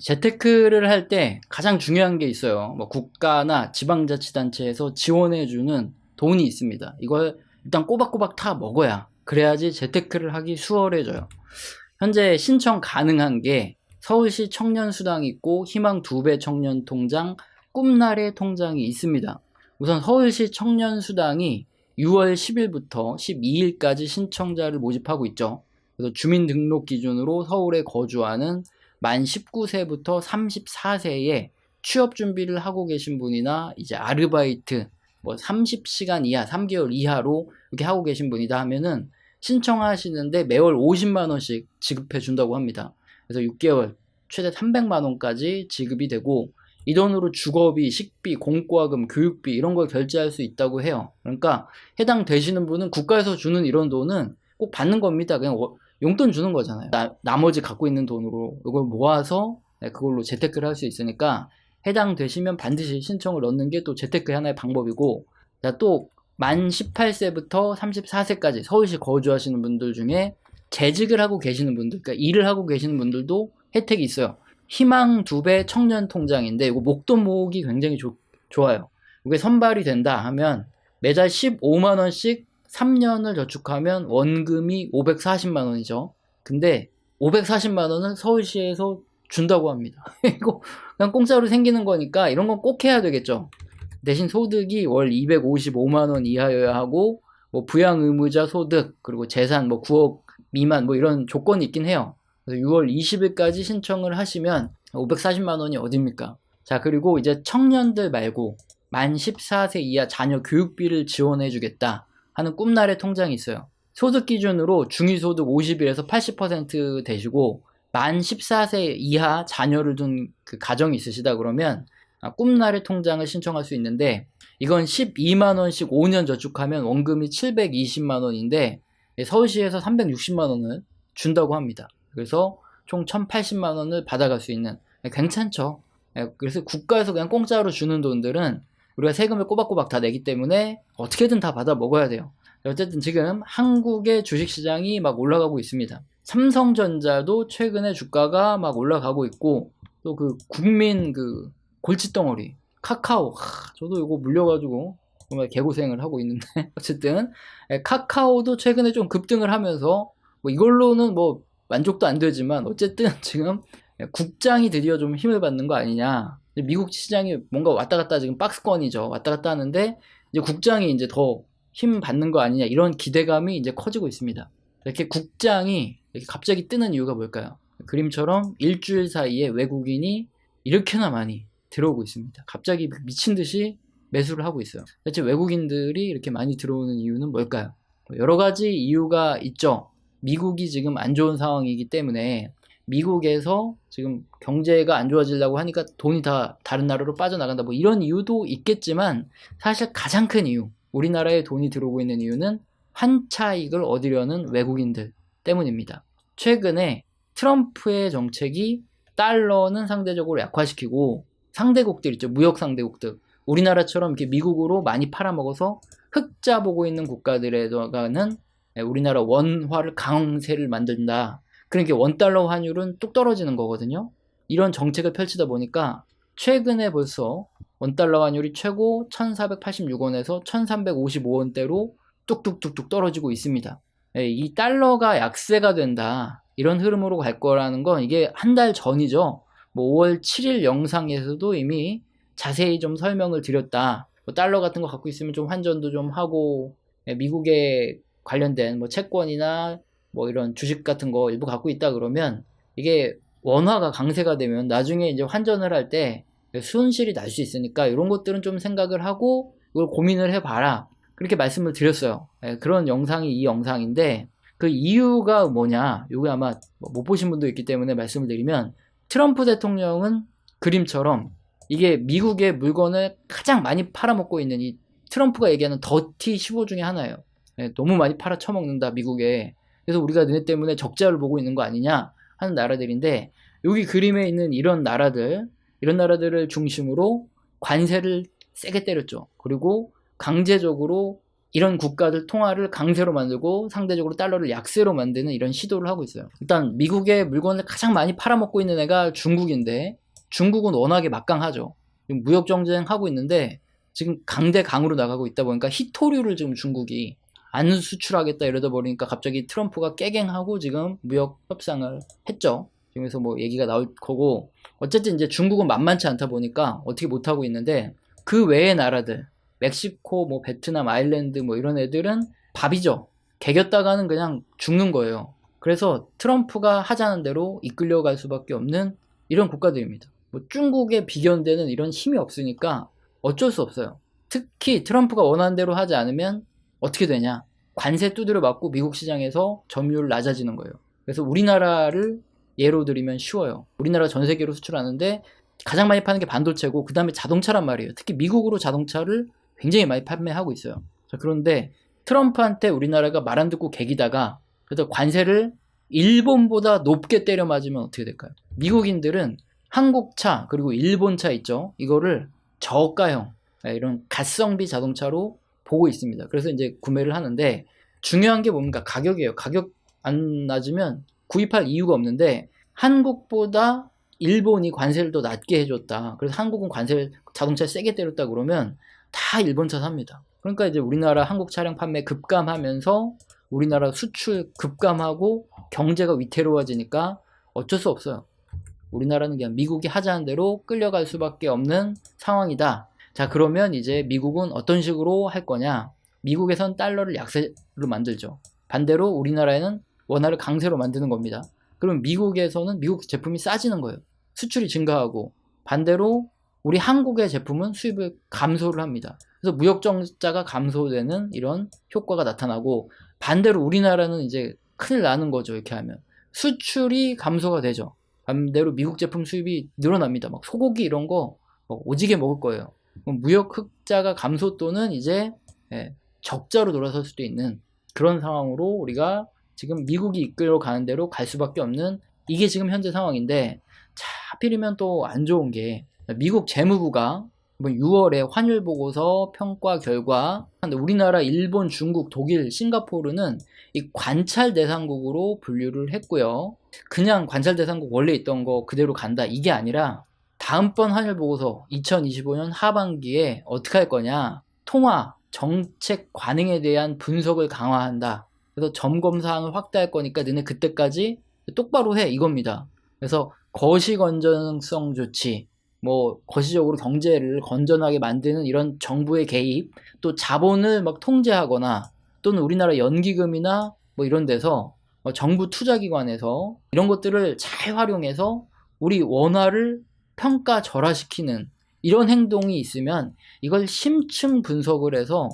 재테크를 할 때 가장 중요한 게 있어요. 뭐 국가나 지방자치단체에서 지원해주는 돈이 있습니다. 이걸 일단 꼬박꼬박 다 먹어야 그래야지 재테크를 하기 수월해져요. 현재 신청 가능한 게 서울시 청년수당 있고 희망 두 배 청년 통장, 꿈나래 통장이 있습니다. 우선 서울시 청년수당이 6월 10일부터 12일까지 신청자를 모집하고 있죠. 그래서 주민등록 기준으로 서울에 거주하는 만 19세부터 34세에 취업 준비를 하고 계신 분이나 이제 아르바이트 뭐 30시간 이하, 3개월 이하로 이렇게 하고 계신 분이다 하면은 신청하시는데 매월 50만 원씩 지급해 준다고 합니다. 그래서 6개월 최대 300만 원까지 지급이 되고 이 돈으로 주거비, 식비, 공과금, 교육비 이런 걸 결제할 수 있다고 해요. 그러니까 해당 되시는 분은 국가에서 주는 이런 돈은 꼭 받는 겁니다. 그냥 워- 용돈 주는 거잖아요. 나, 머지 갖고 있는 돈으로 이걸 모아서 네, 그걸로 재테크를 할 수 있으니까 해당 되시면 반드시 신청을 넣는 게 또 재테크의 하나의 방법이고 자, 또만 18세부터 34세까지 서울시 거주하시는 분들 중에 재직을 하고 계시는 분들, 그러니까 일을 하고 계시는 분들도 혜택이 있어요. 희망 두 배 청년 통장인데 이거 목돈 모으기 굉장히 좋- 좋아요. 이게 선발이 된다 하면 매달 15만 원씩 3년을 저축하면 원금이 540만 원이죠. 근데 540만 원은 서울시에서 준다고 합니다. 이거 그냥 공짜로 생기는 거니까 이런 건 꼭 해야 되겠죠. 대신 소득이 월 255만 원 이하여야 하고 뭐 부양 의무자 소득 그리고 재산 뭐 9억 미만 뭐 이런 조건이 있긴 해요. 그래서 6월 20일까지 신청을 하시면 540만 원이 어딥니까? 자, 그리고 이제 청년들 말고 만 14세 이하 자녀 교육비를 지원해 주겠다 하는 꿈나래 통장이 있어요. 소득 기준으로 중위소득 50일에서 80% 되시고 만 14세 이하 자녀를 둔 그 가정이 있으시다 그러면 아, 꿈나래 통장을 신청할 수 있는데 이건 12만 원씩 5년 저축하면 원금이 720만 원인데 서울시에서 360만 원을 준다고 합니다. 그래서 총 1,080만 원을 받아갈 수 있는 괜찮죠. 예, 그래서 국가에서 그냥 공짜로 주는 돈들은 우리가 세금을 꼬박꼬박 다 내기 때문에 어떻게든 다 받아 먹어야 돼요. 어쨌든 지금 한국의 주식시장이 막 올라가고 있습니다. 삼성전자도 최근에 주가가 막 올라가고 있고 또 그 국민 그 골칫덩어리 카카오 하, 저도 이거 물려가지고 정말 개고생을 하고 있는데 어쨌든 예, 카카오도 최근에 좀 급등을 하면서 뭐 이걸로는 뭐 만족도 안 되지만 어쨌든 지금 국장이 드디어 좀 힘을 받는 거 아니냐 미국 시장이 뭔가 왔다 갔다 지금 박스권이죠 왔다 갔다 하는데 이제 국장이 이제 더 힘 받는 거 아니냐 이런 기대감이 이제 커지고 있습니다 이렇게 국장이 이렇게 갑자기 뜨는 이유가 뭘까요 그림처럼 일주일 사이에 외국인이 이렇게나 많이 들어오고 있습니다. 갑자기 미친 듯이 매수를 하고 있어요. 대체 외국인들이 이렇게 많이 들어오는 이유는 뭘까요? 여러 가지 이유가 있죠. 미국이 지금 안 좋은 상황이기 때문에 미국에서 지금 경제가 안 좋아지려고 하니까 돈이 다 다른 나라로 빠져나간다. 뭐 이런 이유도 있겠지만 사실 가장 큰 이유, 우리나라에 돈이 들어오고 있는 이유는 환차익을 얻으려는 외국인들 때문입니다. 최근에 트럼프의 정책이 달러는 상대적으로 약화시키고 상대국들 있죠. 무역 상대국들. 우리나라처럼 이렇게 미국으로 많이 팔아먹어서 흑자 보고 있는 국가들에다가는 우리나라 원화를 강세를 만든다. 그러니까 원달러 환율은 뚝 떨어지는 거거든요. 이런 정책을 펼치다 보니까 최근에 벌써 원달러 환율이 최고 1486원에서 1355원대로 뚝뚝뚝뚝 떨어지고 있습니다. 예, 이 달러가 약세가 된다. 이런 흐름으로 갈 거라는 건 이게 한 달 전이죠. 뭐 5월 7일 영상에서도 이미 자세히 좀 설명을 드렸다. 뭐 달러 같은 거 갖고 있으면 좀 환전도 좀 하고 예, 미국에 관련된 뭐 채권이나 뭐 이런 주식 같은 거 일부 갖고 있다 그러면 이게 원화가 강세가 되면 나중에 이제 환전을 할때 손실이 날 수 있으니까 이런 것들은 좀 생각을 하고 이걸 고민을 해봐라. 그렇게 말씀을 드렸어요. 예, 그런 영상이 이 영상인데 그 이유가 뭐냐? 요게 아마 뭐못 보신 분도 있기 때문에 말씀을 드리면 트럼프 대통령은 그림처럼 이게 미국의 물건을 가장 많이 팔아먹고 있는 이 트럼프가 얘기하는 더티 15 중에 하나예요. 예, 너무 많이 팔아 처먹는다 미국에. 그래서 우리가 너네 때문에 적자를 보고 있는 거 아니냐 하는 나라들인데 여기 그림에 있는 이런 나라들 이런 나라들을 중심으로 관세를 세게 때렸죠. 그리고 강제적으로 이런 국가들 통화를 강세로 만들고 상대적으로 달러를 약세로 만드는 이런 시도를 하고 있어요. 일단 미국의 물건을 가장 많이 팔아먹고 있는 애가 중국인데 중국은 워낙에 막강하죠. 무역 정쟁하고 있는데 지금 강대 강으로 나가고 있다 보니까 히토류를 지금 중국이 안 수출하겠다 이러다 보니까 갑자기 트럼프가 깨갱하고 지금 무역 협상을 했죠. 지금에서 뭐 얘기가 나올 거고 어쨌든 이제 중국은 만만치 않다 보니까 어떻게 못 하고 있는데 그 외의 나라들 멕시코 뭐 베트남 아일랜드 뭐 이런 애들은 밥이죠. 개겼다가는 그냥 죽는 거예요. 그래서 트럼프가 하자는 대로 이끌려갈 수밖에 없는 이런 국가들입니다. 뭐 중국에 비견되는 이런 힘이 없으니까 어쩔 수 없어요. 특히 트럼프가 원하는 대로 하지 않으면 어떻게 되냐? 관세 두드려 맞고 미국 시장에서 점유율 낮아지는 거예요. 그래서 우리나라를 예로 들이면 쉬워요. 우리나라 전 세계로 수출하는데 가장 많이 파는 게 반도체고 그 다음에 자동차란 말이에요. 특히 미국으로 자동차를 굉장히 많이 판매하고 있어요. 자, 그런데 트럼프한테 우리나라가 말 안 듣고 개기다가 그래서 관세를 일본보다 높게 때려 맞으면 어떻게 될까요? 미국인들은 한국차 그리고 일본차 있죠. 이거를 저가형 네, 이런 가성비 자동차로 보고 있습니다. 그래서 이제 구매를 하는데 중요한 게 뭡니까? 가격이에요. 가격 안 낮으면 구입할 이유가 없는데 한국보다 일본이 관세를 더 낮게 해줬다. 그래서 한국은 관세를 자동차 세게 때렸다 그러면 다 일본 차 삽니다. 그러니까 이제 우리나라 한국 차량 판매 급감하면서 우리나라 수출 급감하고 경제가 위태로워지니까 어쩔 수 없어요. 우리나라는 그냥 미국이 하자는 대로 끌려갈 수밖에 없는 상황이다. 자, 그러면 이제 미국은 어떤 식으로 할 거냐? 미국에선 달러를 약세로 만들죠. 반대로 우리나라에는 원화를 강세로 만드는 겁니다. 그럼 미국에서는 미국 제품이 싸지는 거예요. 수출이 증가하고 반대로 우리 한국의 제품은 수입을 감소를 합니다. 그래서 무역 정자가 감소되는 이런 효과가 나타나고 반대로 우리나라는 이제 큰일 나는 거죠. 이렇게 하면 수출이 감소가 되죠. 반대로 미국 제품 수입이 늘어납니다. 막 소고기 이런 거 오지게 먹을 거예요. 무역 흑자가 감소 또는 이제 예, 적자로 돌아설 수도 있는 그런 상황으로 우리가 지금 미국이 이끌어 가는 대로 갈 수밖에 없는 이게 지금 현재 상황인데 자, 하필이면 또 안 좋은 게 미국 재무부가 이번 6월에 환율 보고서 평가 결과 우리나라, 일본, 중국, 독일, 싱가포르는 이 관찰 대상국으로 분류를 했고요. 그냥 관찰 대상국 원래 있던 거 그대로 간다 이게 아니라 다음번 환율 보고서 2025년 하반기에 어떻게 할 거냐 통화 정책 관행에 대한 분석을 강화한다. 그래서 점검 사항을 확대할 거니까 너네 그때까지 똑바로 해 이겁니다. 그래서 거시 건전성 조치, 뭐 거시적으로 경제를 건전하게 만드는 이런 정부의 개입, 또 자본을 막 통제하거나 또는 우리나라 연기금이나 뭐 이런 데서 뭐 정부 투자기관에서 이런 것들을 잘 활용해서 우리 원화를 평가 절하시키는 이런 행동이 있으면 이걸 심층 분석을 해서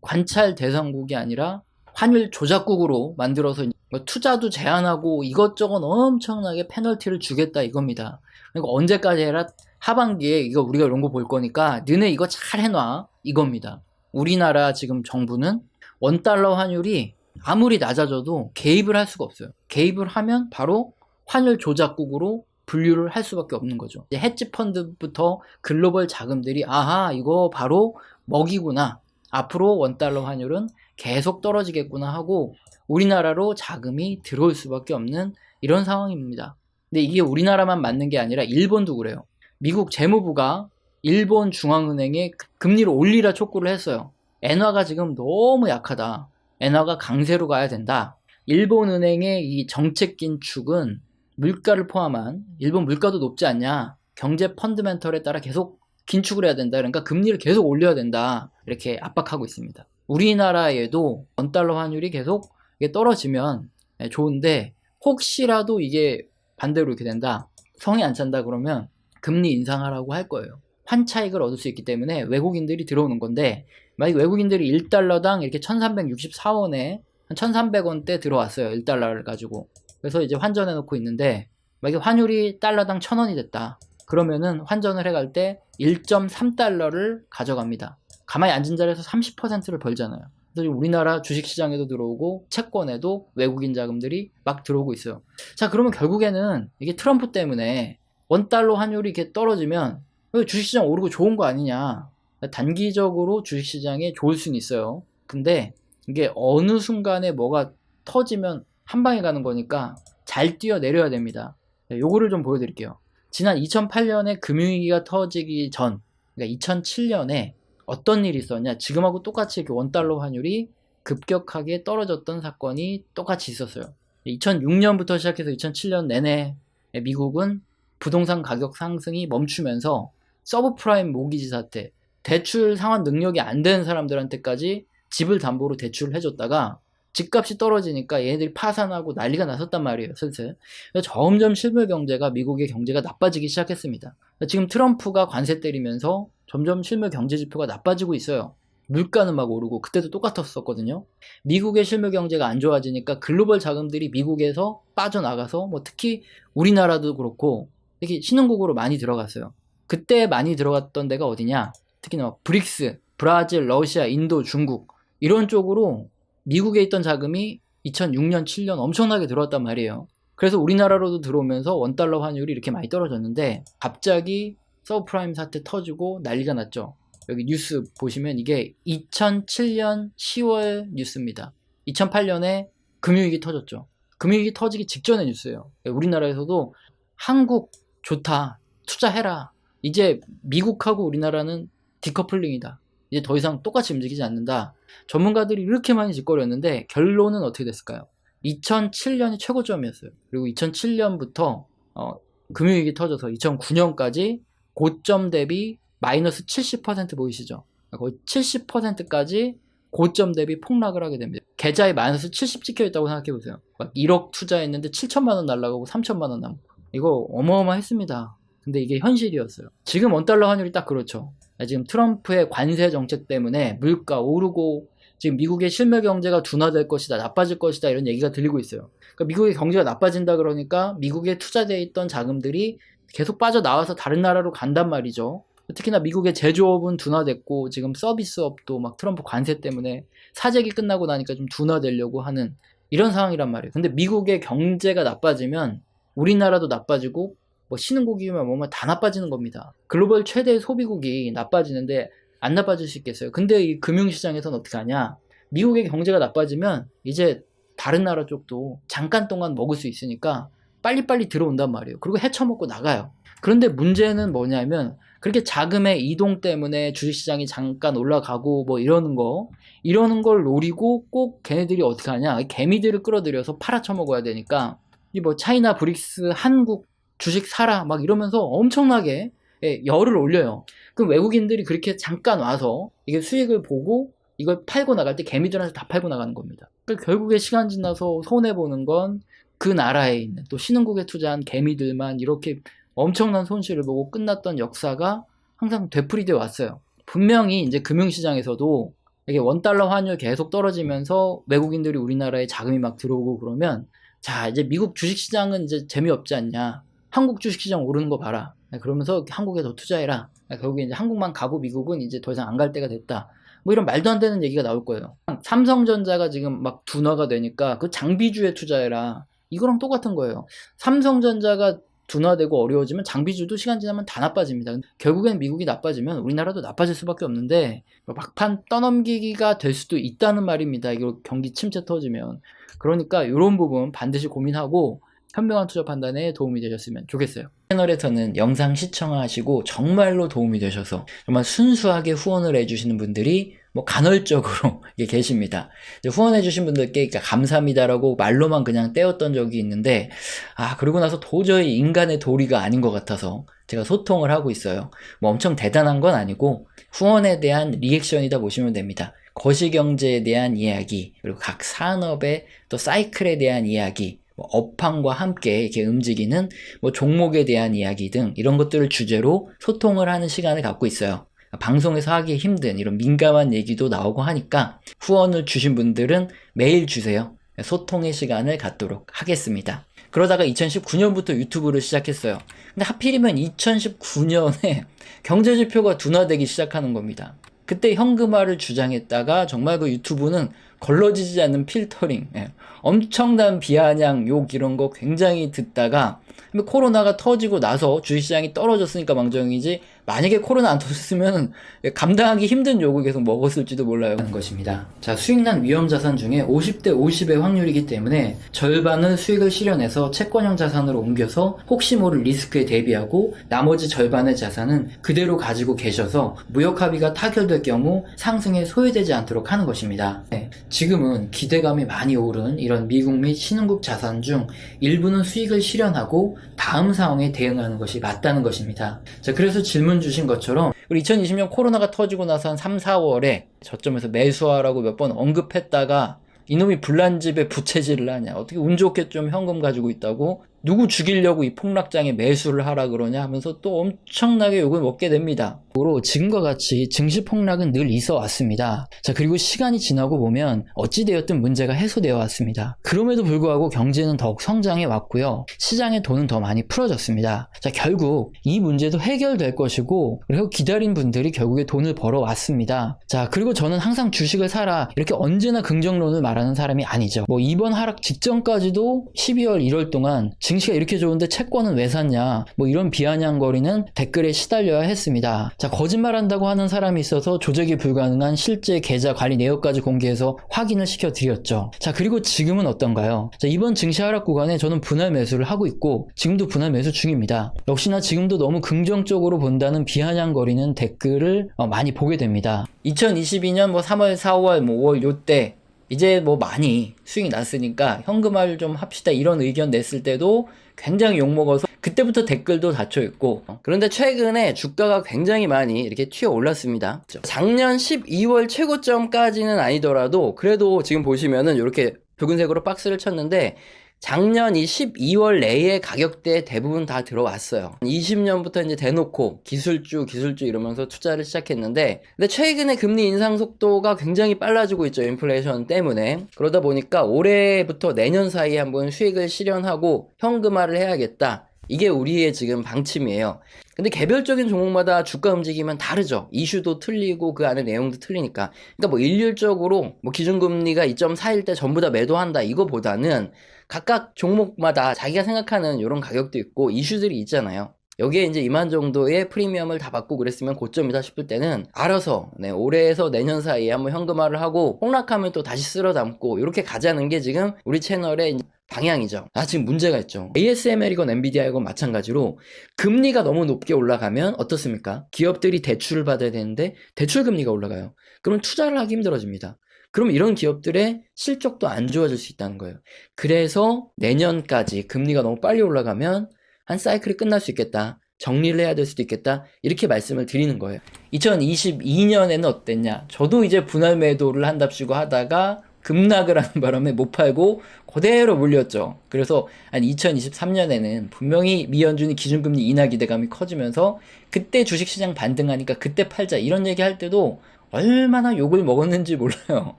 관찰 대상국이 아니라 환율 조작국으로 만들어서 뭐 투자도 제한하고 이것저것 엄청나게 페널티를 주겠다 이겁니다. 그러니까 언제까지 해라 하반기에 이거 우리가 이런 거 볼 거니까 너네 이거 잘 해놔 이겁니다. 우리나라 지금 정부는 원달러 환율이 아무리 낮아져도 개입을 할 수가 없어요. 개입을 하면 바로 환율 조작국으로 분류를 할 수밖에 없는 거죠. 헤지 펀드부터 글로벌 자금들이 아하 이거 바로 먹이구나. 앞으로 원달러 환율은 계속 떨어지겠구나 하고 우리나라로 자금이 들어올 수밖에 없는 이런 상황입니다. 근데 이게 우리나라만 맞는 게 아니라 일본도 그래요. 미국 재무부가 일본 중앙은행에 금리를 올리라 촉구를 했어요. 엔화가 지금 너무 약하다. 엔화가 강세로 가야 된다. 일본 은행의 이 정책 긴축은 물가를 포함한 일본 물가도 높지 않냐. 경제 펀드멘털에 따라 계속 긴축을 해야 된다. 그러니까 금리를 계속 올려야 된다. 이렇게 압박하고 있습니다. 우리나라에도 원달러 환율이 계속 떨어지면 좋은데 혹시라도 이게 반대로 이렇게 된다. 성이 안 찬다 그러면 금리 인상하라고 할 거예요. 환차익을 얻을 수 있기 때문에 외국인들이 들어오는 건데 만약 외국인들이 1달러당 이렇게 1364원에 한 1300원대 들어왔어요. 1달러를 가지고. 그래서 이제 환전해 놓고 있는데 만약에 환율이 달러당 1000원이 됐다. 그러면은 환전을 해갈 때 1.3달러를 가져갑니다. 가만히 앉은 자리에서 30%를 벌잖아요. 우리나라 주식시장에도 들어오고 채권에도 외국인 자금들이 막 들어오고 있어요. 자, 그러면 결국에는 이게 트럼프 때문에 원달러 환율이 이렇게 떨어지면 주식시장 오르고 좋은 거 아니냐. 단기적으로 주식시장에 좋을 수는 있어요. 근데 이게 어느 순간에 뭐가 터지면 한 방에 가는 거니까 잘 뛰어 내려야 됩니다. 네, 요거를 좀 보여드릴게요. 지난 2008년에 금융위기가 터지기 전, 그러니까 2007년에 어떤 일이 있었냐? 지금하고 똑같이 이렇게 원달러 환율이 급격하게 떨어졌던 사건이 똑같이 있었어요. 2006년부터 시작해서 2007년 내내 미국은 부동산 가격 상승이 멈추면서 서브프라임 모기지 사태, 대출 상환 능력이 안 되는 사람들한테까지 집을 담보로 대출을 해줬다가 집값이 떨어지니까 얘네들이 파산하고 난리가 났었단 말이에요, 슬슬. 점점 실물 경제가 미국의 경제가 나빠지기 시작했습니다. 지금 트럼프가 관세 때리면서 점점 실물 경제 지표가 나빠지고 있어요. 물가는 막 오르고 그때도 똑같았었거든요. 미국의 실물 경제가 안 좋아지니까 글로벌 자금들이 미국에서 빠져나가서 뭐 특히 우리나라도 그렇고 이렇게 신흥국으로 많이 들어갔어요. 그때 많이 들어갔던 데가 어디냐? 특히나 브릭스, 브라질, 러시아, 인도, 중국 이런 쪽으로 미국에 있던 자금이 2006년, 7년 엄청나게 들어왔단 말이에요. 그래서 우리나라로도 들어오면서 원달러 환율이 이렇게 많이 떨어졌는데 갑자기 서브프라임 사태 터지고 난리가 났죠. 여기 뉴스 보시면 이게 2007년 10월 뉴스입니다. 2008년에 금융위기 터졌죠. 금융위기 터지기 직전의 뉴스예요. 우리나라에서도 한국 좋다. 투자해라. 이제 미국하고 우리나라는 디커플링이다. 이제 더 이상 똑같이 움직이지 않는다. 전문가들이 이렇게 많이 짓거렸는데 결론은 어떻게 됐을까요? 2007년이 최고점이었어요. 그리고 2007년부터 어, 금융위기 터져서 2009년까지 고점 대비 마이너스 70% 보이시죠? 거의 70%까지 고점 대비 폭락을 하게 됩니다. 계좌에 마이너스 70 찍혀 있다고 생각해 보세요. 1억 투자했는데 7천만 원 날라가고 3천만 원 남고 이거 어마어마했습니다. 근데 이게 현실이었어요. 지금 원달러 환율이 딱 그렇죠. 지금 트럼프의 관세 정책 때문에 물가 오르고 지금 미국의 실물 경제가 둔화될 것이다, 나빠질 것이다 이런 얘기가 들리고 있어요. 그러니까 미국의 경제가 나빠진다 그러니까 미국에 투자되어 있던 자금들이 계속 빠져 나와서 다른 나라로 간단 말이죠. 특히나 미국의 제조업은 둔화됐고 지금 서비스업도 막 트럼프 관세 때문에 사재기 끝나고 나니까 좀 둔화되려고 하는 이런 상황이란 말이에요. 근데 미국의 경제가 나빠지면 우리나라도 나빠지고 뭐 신흥국이면 뭐만 다 나빠지는 겁니다. 글로벌 최대 소비국이 나빠지는데 안 나빠질 수 있겠어요. 근데 이 금융시장에서는 어떻게 하냐? 미국의 경제가 나빠지면 이제 다른 나라 쪽도 잠깐 동안 먹을 수 있으니까 빨리빨리 들어온단 말이에요. 그리고 헤쳐먹고 나가요. 그런데 문제는 뭐냐면 그렇게 자금의 이동 때문에 주식시장이 잠깐 올라가고 뭐 이러는 거 이러는 걸 노리고 꼭 걔네들이 어떻게 하냐 개미들을 끌어들여서 팔아쳐먹어야 되니까 이 뭐 차이나 브릭스 한국 주식 사라 막 이러면서 엄청나게 예, 열을 올려요. 그럼 외국인들이 그렇게 잠깐 와서 이게 수익을 보고 이걸 팔고 나갈 때 개미들한테 다 팔고 나가는 겁니다. 그러니까 결국에 시간 지나서 손해 보는 건 그 나라에 있는 또 신흥국에 투자한 개미들만 이렇게 엄청난 손실을 보고 끝났던 역사가 항상 되풀이돼 왔어요. 분명히 이제 금융시장에서도 이게 원달러 환율 계속 떨어지면서 외국인들이 우리나라에 자금이 막 들어오고 그러면 자 이제 미국 주식시장은 이제 재미없지 않냐 한국 주식시장 오르는 거 봐라. 그러면서 한국에 더 투자해라. 결국에 이제 한국만 가고 미국은 이제 더 이상 안 갈 때가 됐다. 뭐 이런 말도 안 되는 얘기가 나올 거예요. 삼성전자가 지금 막 둔화가 되니까 그 장비주에 투자해라. 이거랑 똑같은 거예요. 삼성전자가 둔화되고 어려워지면 장비주도 시간 지나면 다 나빠집니다. 결국엔 미국이 나빠지면 우리나라도 나빠질 수밖에 없는데 막판 떠넘기기가 될 수도 있다는 말입니다. 이거 경기 침체 터지면. 그러니까 이런 부분 반드시 고민하고 현명한 투자 판단에 도움이 되셨으면 좋겠어요. 채널에서는 영상 시청하시고 정말로 도움이 되셔서 정말 순수하게 후원을 해주시는 분들이 뭐 간헐적으로 계십니다. 후원해주신 분들께 감사합니다라고 말로만 그냥 떼었던 적이 있는데, 아, 그리고 나서 도저히 인간의 도리가 아닌 것 같아서 제가 소통을 하고 있어요. 뭐 엄청 대단한 건 아니고, 후원에 대한 리액션이다 보시면 됩니다. 거시경제에 대한 이야기, 그리고 각 산업의 또 사이클에 대한 이야기, 뭐 업황과 함께 이렇게 움직이는 뭐 종목에 대한 이야기 등 이런 것들을 주제로 소통을 하는 시간을 갖고 있어요. 방송에서 하기 힘든 이런 민감한 얘기도 나오고 하니까 후원을 주신 분들은 매일 주세요. 소통의 시간을 갖도록 하겠습니다. 그러다가 2019년부터 유튜브를 시작했어요. 근데 하필이면 2019년에 경제지표가 둔화되기 시작하는 겁니다. 그때 현금화를 주장했다가 정말 그 유튜브는 걸러지지 않는 필터링, 예. 엄청난 비아냥, 욕 이런 거 굉장히 듣다가 코로나가 터지고 나서 주식시장이 떨어졌으니까 망정이지 만약에 코로나 안 터졌으면 감당하기 힘든 욕을 계속 먹었을지도 몰라요. 하는 것입니다. 자, 수익난 위험 자산 중에 50대 50의 확률이기 때문에 절반은 수익을 실현해서 채권형 자산으로 옮겨서 혹시 모를 리스크에 대비하고 나머지 절반의 자산은 그대로 가지고 계셔서 무역 합의가 타결될 경우 상승에 소외되지 않도록 하는 것입니다. 네, 지금은 기대감이 많이 오른 이런 미국 및 신흥국 자산 중 일부는 수익을 실현하고 다음 상황에 대응하는 것이 맞다는 것입니다. 자, 그래서 질문 주신 것처럼 우리 2020년 코로나가 터지고 나서 한 3, 4월에 저점에서 매수하라고 몇 번 언급했다가 이놈이 불난 집에 부채질을 하냐 어떻게 운 좋게 좀 현금 가지고 있다고 누구 죽이려고 이 폭락장에 매수를 하라 그러냐 하면서 또 엄청나게 욕을 먹게 됩니다. 으로 지금과 같이 증시 폭락은 늘 있어 왔습니다. 자, 그리고 시간이 지나고 보면 어찌되었든 문제가 해소되어 왔습니다. 그럼에도 불구하고 경제는 더욱 성장해 왔고요. 시장의 돈은 더 많이 풀어졌습니다. 자, 결국 이 문제도 해결될 것이고, 그리고 기다린 분들이 결국에 돈을 벌어 왔습니다. 자, 그리고 저는 항상 주식을 사라, 이렇게 언제나 긍정론을 말하는 사람이 아니죠. 뭐 이번 하락 직전까지도 12월, 1월 동안 증시가 이렇게 좋은데 채권은 왜 샀냐, 뭐 이런 비아냥거리는 댓글에 시달려야 했습니다. 자, 거짓말한다고 하는 사람이 있어서 조작이 불가능한 실제 계좌 관리 내역까지 공개해서 확인을 시켜 드렸죠. 자, 그리고 지금은 어떤가요? 자, 이번 증시 하락 구간에 저는 분할 매수를 하고 있고 지금도 분할 매수 중입니다. 역시나 지금도 너무 긍정적으로 본다는 비아냥거리는 댓글을 어, 많이 보게 됩니다. 2022년 뭐 3월, 4월, 뭐 5월 요때 이제 뭐 많이 수익이 났으니까 현금화를 좀 합시다 이런 의견 냈을 때도 굉장히 욕먹어서 그때부터 댓글도 닫혀 있고. 그런데 최근에 주가가 굉장히 많이 이렇게 튀어 올랐습니다. 작년 12월 최고점까지는 아니더라도 그래도 지금 보시면은 이렇게 붉은색으로 박스를 쳤는데 작년 이 12월 내에 가격대 대부분 다 들어왔어요. 20년부터 이제 대놓고 기술주, 기술주 이러면서 투자를 시작했는데, 근데 최근에 금리 인상 속도가 굉장히 빨라지고 있죠. 인플레이션 때문에. 그러다 보니까 올해부터 내년 사이에 한번 수익을 실현하고 현금화를 해야겠다. 이게 우리의 지금 방침이에요. 근데 개별적인 종목마다 주가 움직이면 다르죠. 이슈도 틀리고 그 안에 내용도 틀리니까. 그러니까 뭐 일률적으로 뭐 기준금리가 2.4일 때 전부 다 매도한다 이거보다는 각각 종목마다 자기가 생각하는 이런 가격도 있고 이슈들이 있잖아요. 여기에 이제 이만 정도의 프리미엄을 다 받고 그랬으면 고점이다 싶을 때는 알아서 네, 올해에서 내년 사이에 한번 현금화를 하고 폭락하면 또 다시 쓸어 담고 이렇게 가자는 게 지금 우리 채널의 방향이죠. 아, 지금 문제가 있죠. ASML이건 엔비디아이건 마찬가지로 금리가 너무 높게 올라가면 어떻습니까? 기업들이 대출을 받아야 되는데 대출 금리가 올라가요. 그럼 투자를 하기 힘들어집니다. 그럼 이런 기업들의 실적도 안 좋아질 수 있다는 거예요. 그래서 내년까지 금리가 너무 빨리 올라가면 한 사이클이 끝날 수 있겠다. 정리를 해야 될 수도 있겠다. 이렇게 말씀을 드리는 거예요. 2022년에는 어땠냐? 저도 이제 분할 매도를 한답시고 하다가 급락을 하는 바람에 못 팔고 그대로 물렸죠. 그래서 한 2023년에는 분명히 미연준이 기준금리 인하 기대감이 커지면서 그때 주식시장 반등하니까 그때 팔자 이런 얘기 할 때도 얼마나 욕을 먹었는지 몰라요.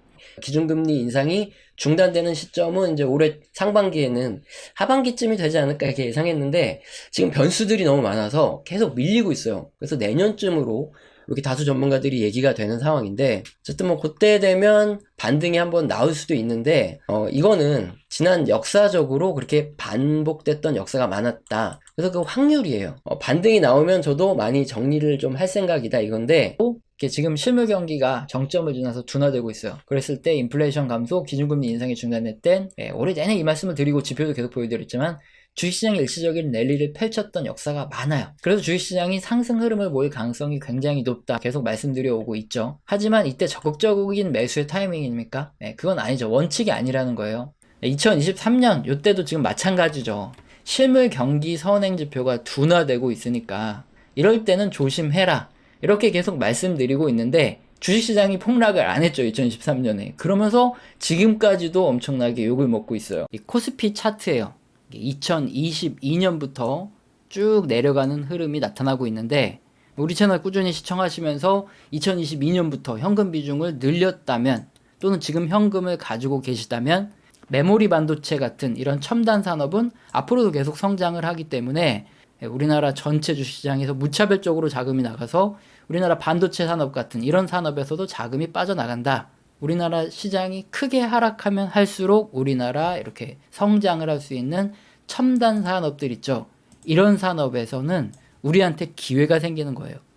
기준금리 인상이 중단되는 시점은 이제 올해 상반기에는 하반기쯤이 되지 않을까 이렇게 예상했는데 지금 변수들이 너무 많아서 계속 밀리고 있어요. 그래서 내년쯤으로 이렇게 다수 전문가들이 얘기가 되는 상황인데 어쨌든 뭐 그때 되면 반등이 한번 나올 수도 있는데 어 이거는 지난 역사적으로 그렇게 반복됐던 역사가 많았다. 그래서 그 확률이에요. 어, 반등이 나오면 저도 많이 정리를 좀 할 생각이다 이건데 또 지금 실물 경기가 정점을 지나서 둔화되고 있어요. 그랬을 때 인플레이션 감소, 기준금리 인상이 땐 올해 내내 이 말씀을 드리고 지표도 계속 보여드렸지만 주식시장이 일시적인 랠리를 펼쳤던 역사가 많아요. 그래서 주식시장이 상승 흐름을 모일 가능성이 굉장히 높다. 계속 말씀드려 오고 있죠. 하지만 이때 적극적인 매수의 타이밍입니까? 네, 그건 아니죠. 원칙이 아니라는 거예요. 2023년 이때도 지금 마찬가지죠. 실물 경기 선행 지표가 둔화되고 있으니까 이럴 때는 조심해라. 이렇게 계속 말씀드리고 있는데 주식시장이 폭락을 안 했죠 2023년에 그러면서 지금까지도 엄청나게 욕을 먹고 있어요 이 코스피 차트예요 2022년부터 쭉 내려가는 흐름이 나타나고 있는데 우리 채널 꾸준히 시청하시면서 2022년부터 현금 비중을 늘렸다면 또는 지금 현금을 가지고 계시다면 메모리 반도체 같은 이런 첨단 산업은 앞으로도 계속 성장을 하기 때문에 우리나라 전체 주식시장에서 무차별적으로 자금이 나가서 우리나라 반도체 산업 같은 이런 산업에서도 자금이 빠져나간다. 우리나라 시장이 크게 하락하면 할수록 우리나라 이렇게 성장을 할 수 있는 첨단 산업들 있죠. 이런 산업에서는 우리한테 기회가 생기는 거예요.